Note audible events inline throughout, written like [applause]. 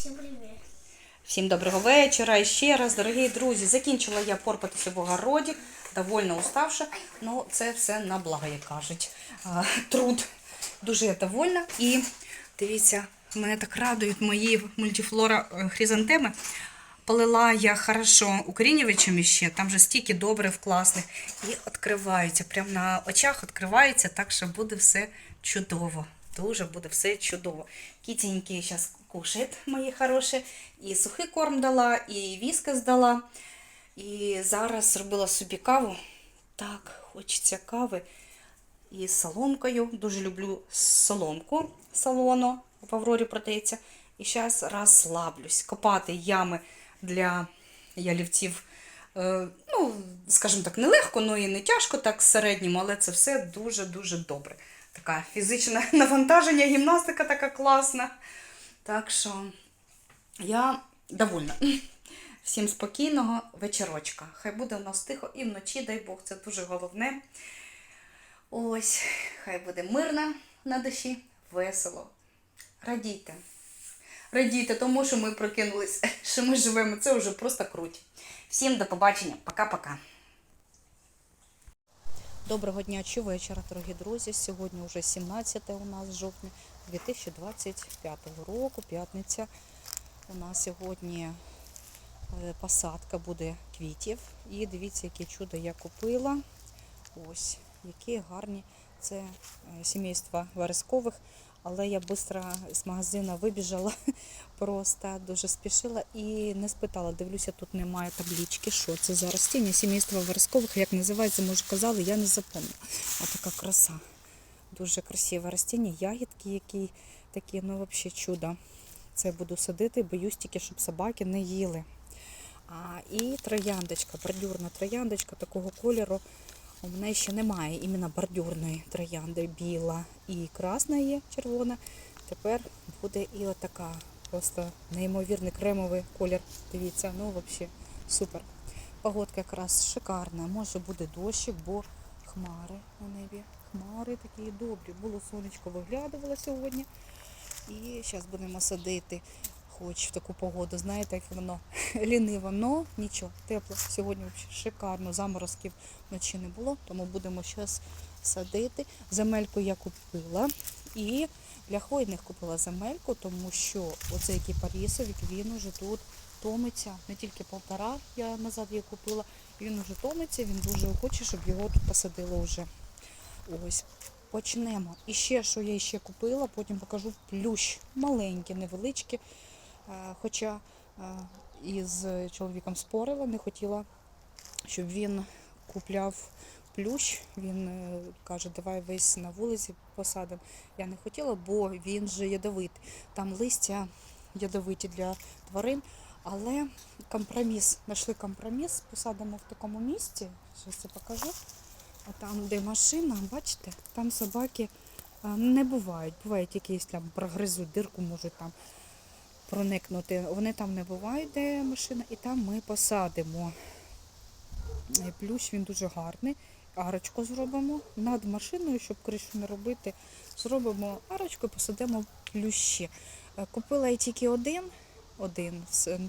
Всім привіт. Всім доброго вечора. І ще раз, дорогі друзі, закінчила я порпатися в огороді, довольно уставши. Ну, це все на благо, як кажуть. Труд. Дуже я довольна. І дивіться, мене так радують мої мультифлора е, хризантеми. Полила я хорошо укорінювачем ще, там же стільки добрив класних. І відкриваються, прямо на очах відкриваються, так що буде все чудово. Дуже буде все чудово. Кітеньки зараз кушають, мої хороші. І сухий корм дала, і віскас дала. І зараз зробила собі каву. Так, хочеться кави. І соломкою. Дуже люблю соломку салону в Аврорі продається. І зараз розслаблюсь. Копати ями для ялівців. Е, ну, скажімо так, нелегко, ну і не тяжко, так в середньому, але це все дуже-дуже добре. Така фізичне [laughs] навантаження, гімнастика така класна. Так що я довольна. [laughs] Всім спокійного вечорочка. Хай буде у нас тихо і вночі, дай Бог, це дуже головне. Ось, хай буде мирно на душі, весело. Радійте. Радійте, тому що ми прокинулись, [laughs] що ми живемо. Це вже просто круть. Всім до побачення. Пока-пока. Доброго дня чи вечора, дорогі друзі. Сьогодні вже 17 у нас жовтня 2025 року, п'ятниця. У нас сьогодні е, посадка буде квітів. І дивіться, яке чудо я купила. Ось, які гарні. Це е, сімейство верескових. Але я швидко з магазину вибіжала, [laughs] просто дуже спішила і не спитала. Дивлюся, тут немає таблички, що це за ростіння сімейства верескових. Як називається, може казали, я не запам'ятала. Ось така краса. Дуже красиве ростіння, ягідки, які такі, ну взагалі чудо. Це буду садити, боюсь тільки, щоб собаки не їли. А, і трояндочка, бордюрна трояндочка такого кольору. У мене ще немає іменно бордюрної троянди, біла і красна є, червона. Тепер буде і отака. Просто неймовірний кремовий колір. Дивіться, ну взагалі супер. Погодка якраз шикарна. Може буде дощик, бо хмари на небі. Хмари такі добрі. Було сонечко виглядувало сьогодні. І зараз будемо садити. Хоч в таку погоду, знаєте, як воно [laughs] ліниво, но нічого, тепло. Сьогодні шикарно, заморозків вночі не було, тому будемо зараз садити. Земельку я купила і для хвойних купила земельку, тому що оцей кіпарісовик, він уже тут томиться. Не тільки полтора я назад її купила, він уже томиться, він дуже хоче, щоб його тут посадило вже. Ось. Почнемо. І ще, що я ще купила, потім покажу плющ. Маленький, невеличкий. Е, Хоча е, із чоловіком спорила, не хотіла, щоб він купляв плющ. Він е, каже, давай весь на вулиці посадимо. Я не хотіла, бо він же ядовитий. Там листя ядовиті для тварин. Але компроміс, знайшли компроміс, посадимо в такому місці. Зараз я покажу. А там, де машина, бачите, там собаки не бувають. Бувають якісь там прогризуть дирку, можуть там проникнути. Вони там не бувають, де машина, і там ми посадимо. Плющ він дуже гарний. Арочку зробимо над машиною, щоб кришу не робити. Зробимо арочку і посадимо плющі. Е, Купила я тільки один, один,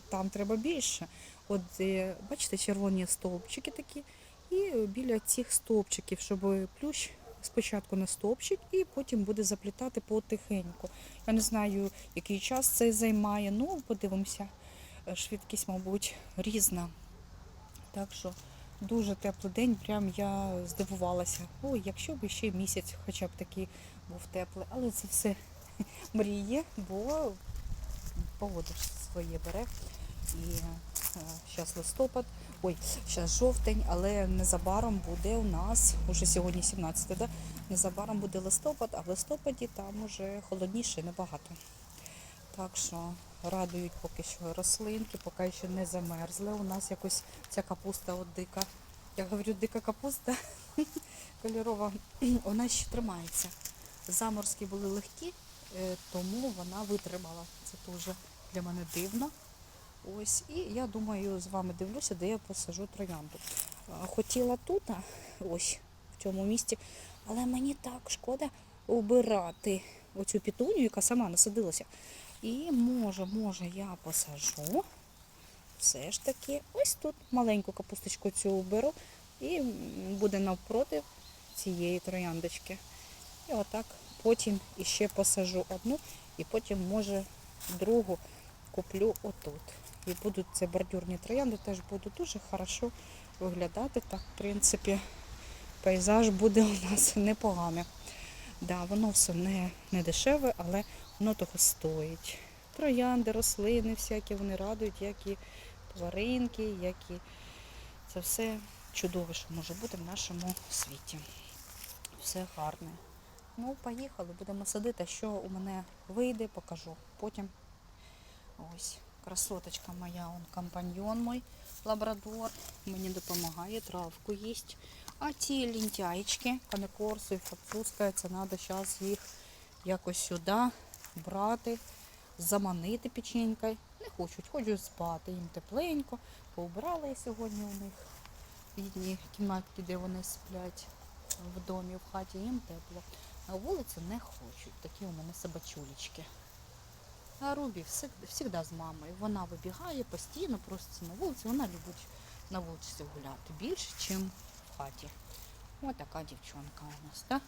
там треба більше. От, е, бачите, червоні стовпчики такі. І біля цих стовпчиків, щоб плющ спочатку на стовпчик і потім буде заплітати потихеньку. Я не знаю, який час це займає, ну подивимося. Е, Швидкість, мабуть, різна. Так що дуже теплий день, прям я здивувалася. Ой, якщо б ще місяць хоча б такий був теплий, але це все [laughs] мріє, бо погода своє бере. І зараз листопад, ой, зараз жовтень, але незабаром буде у нас, уже сьогодні 17, да? незабаром буде листопад, а в листопаді там уже холодніше набагато. Так що радують поки що рослинки, поки ще не замерзли. У нас якось ця капуста от дика. Я говорю, дика капуста [laughs] кольорова, [clears throat] вона ще тримається. Заморозки були легкі, е, тому вона витримала. Це дуже для мене дивно. Ось, і я думаю, з вами дивлюся, де я посажу троянду. Хотіла тут, ось в цьому місці, але мені так шкода убирати оцю пітуню, яка сама насадилася. І може, може, я посажу. Все ж таки, ось тут маленьку капусточку цю беру і буде навпроти цієї трояндочки. І отак потім іще посажу одну, і потім, може, другу куплю отут. І будуть це бордюрні троянди, теж будуть дуже хорошо виглядати. Так, в принципі, пейзаж буде [laughs] у нас непоганий. Да, воно все не, не дешеве, але воно того стоїть. Троянди, рослини всякі, вони радують, як і тваринки, як і це все чудове, що може бути в нашому світі. Все гарне. Ну, поїхали, будемо садити. Що у мене вийде, покажу. Потім ось красоточка моя, он компаньйон мой, лабрадор. Мені допомагає, травку їсть. А ті лінтяєчки, канекорси, французька, це треба зараз їх якось сюди брати, заманити печенькою. Не хочуть, хочуть спати, їм тепленько. Поубрала я сьогодні у них в їхній кімнаті, де вони сплять в домі, в хаті, їм тепло. А вулицю не хочуть. Такі у мене собачулечки. А Рубі завжди з мамою. Вона вибігає постійно, просто на вулиці. Вона любить на вулиці гуляти більше, ніж в хаті. Ось така дівчинка у нас, так?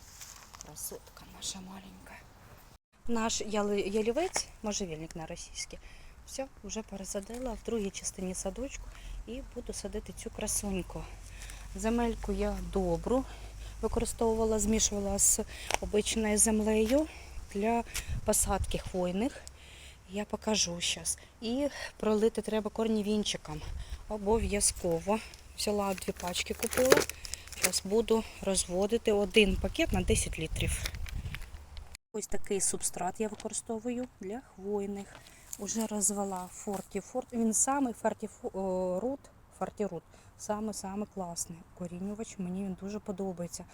Красотка наша маленька. Наш ялівець, можжевельник на російський, все, вже пересадила в другій частині садочку і буду садити цю красуньку. Земельку я добру використовувала, змішувала з обичною землею для посадки хвойних. Я покажу зараз. І пролити треба корнівінчиком. Обов'язково. Взяла дві пачки, купила. Зараз буду розводити один пакет на 10 літрів. Ось такий субстрат я використовую для хвойних. Уже розвела фортіфорт. Він самий фортіфорт, фортірут. Саме-саме класний. Корінювач мені він дуже подобається.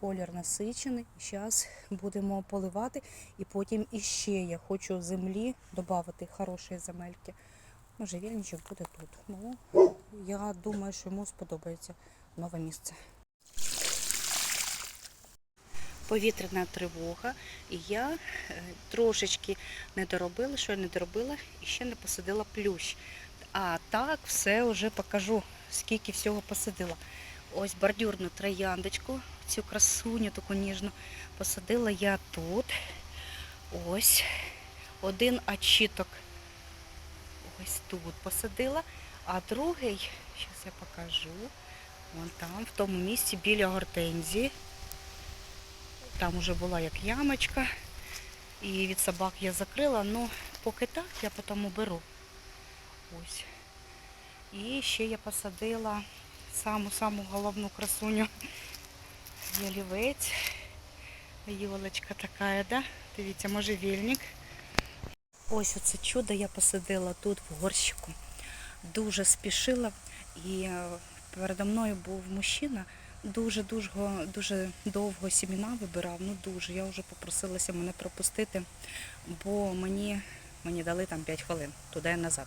Колір насичений. Зараз будемо поливати. І потім іще я хочу землі додати хорошої земельки. Можжевельничок буде тут. Ну, я думаю, що йому сподобається нове місце. Повітряна тривога, і я е, трошечки не доробила, що я не доробила, і ще не посадила плющ. А так все вже покажу, скільки всього посадила. Ось бордюрну трояндочку, цю красуню таку ніжну посадила я тут. Ось один очіток ось тут посадила, а другий, зараз я покажу, вон там, в тому місці біля гортензії. Там вже була як ямочка. І від собак я закрила, ну поки так, я потім уберу. Ось. І ще я посадила саму-саму головну красуню ялівець. Йолочка така, да? Дивіться, можжевельник. Ось оце чудо я посадила тут в горщику. Дуже спішила і е, передо мною був мужчина, дуже дуже дуже довго сіміна вибирав. Ну дуже. Я вже попросилася мене пропустити, бо мені, мені дали там 5 хвилин туди і назад.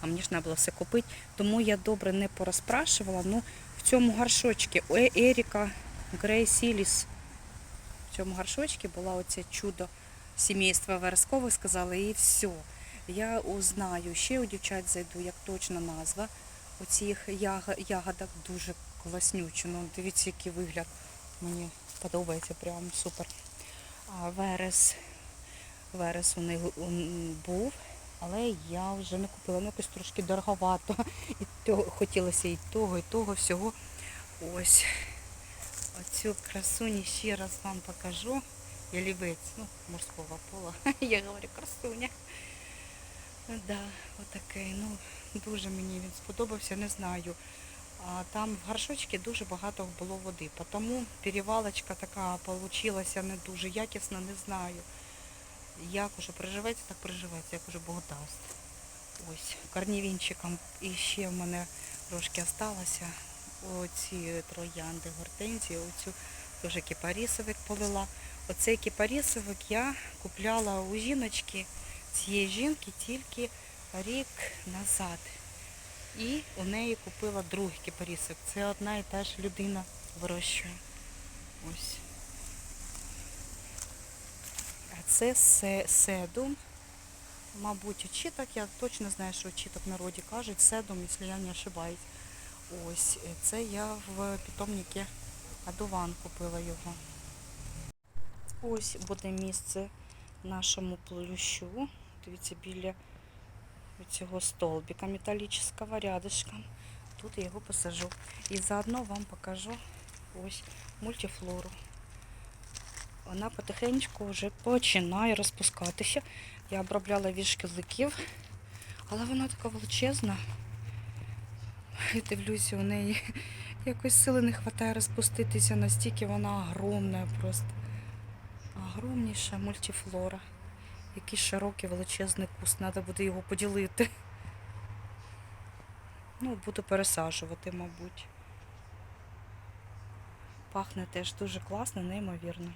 А мені ж треба було все купити. Тому я добре не порозпрашувала. Ну в цьому горшочці Е- Еріка Грей Сіліс. В цьому горшочці була оце чудо сімейства Верескових, сказали, і все. Я узнаю, ще у дівчат зайду, як точна назва оцих ягодок дуже класнючі. Ну, дивіться, який вигляд. Мені подобається, прям супер. А верес, верес у них був, але я вже не купила. Ну, якось трошки дороговато. І того, хотілося і того, і того всього. Ось. Оцю красуню ще раз вам покажу. Ялівець, ну, морського пола. [laughs] Я говорю, красуня. Да, отакий. Ну, дуже мені він сподобався, не знаю. А там в горшочці дуже багато було води. Тому перевалочка така получилася не дуже якісна, не знаю. Як уже приживеться, так приживеться, як уже Бог дасть. Ось, корнівінчиком і ще в мене трошки осталося. Оці троянди гортензії, оцю теж кипарісовик полила. Оцей кипарісовик я купляла у жіночки, цієї жінки тільки рік назад. І у неї купила другий кипарісовик. Це одна і та ж людина вирощує. Ось. А це седум. мабуть, очіток. Я точно знаю, що очіток в народі кажуть, седум, якщо я не ошибаюсь. Ось, е, це я в питомнику Адуван купила його. Ось буде місце нашому плющу. Дивіться, біля цього столбика металічного рядышком. Тут я його посажу. І заодно вам покажу ось мультифлору. Вона потихеньку вже починає розпускатися. Я обробляла від шкідників, але вона така величезна. Дивлюся, у неї якось сили не вистачає розпуститися, настільки вона огромна просто. Огромніша мультифлора. Який широкий величезний куст. Треба буде його поділити. Ну, буду пересаджувати, мабуть. Пахне теж дуже класно, неймовірно.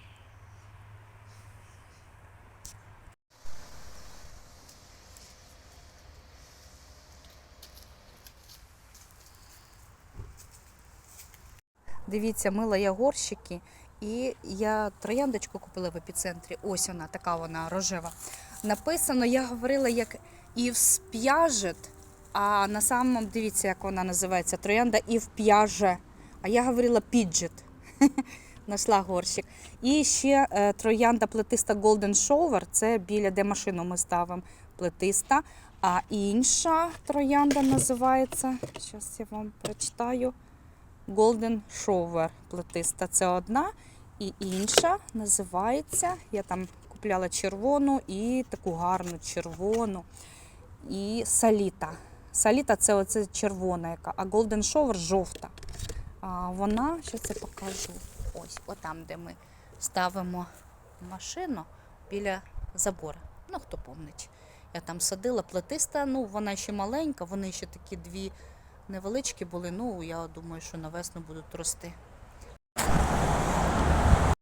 Дивіться, мила я горщики. І я трояндочку купила в епіцентрі. Ось вона, така вона рожева. Написано, я говорила, як Івс п'яжет, а на самому дивіться, як вона називається. Троянда Ів п'яже. А я говорила піджет. [laughs] Нашла горщик. І ще е, троянда плетиста Golden Shower, це біля де машину ми ставимо плетиста. А інша троянда називається, зараз я вам прочитаю. Golden Shower плетиста. Це одна. І інша називається, я там купляла червону і таку гарну червону. І саліта. Саліта це оце червона, яка, а Golden Shower жовта. А вона, зараз я покажу. Ось, отам, де ми ставимо машину біля забору. Ну, хто помнить. Я там садила плетиста, ну вона ще маленька, вони ще такі дві Невеличкі були, ну я думаю, що на весну будуть рости.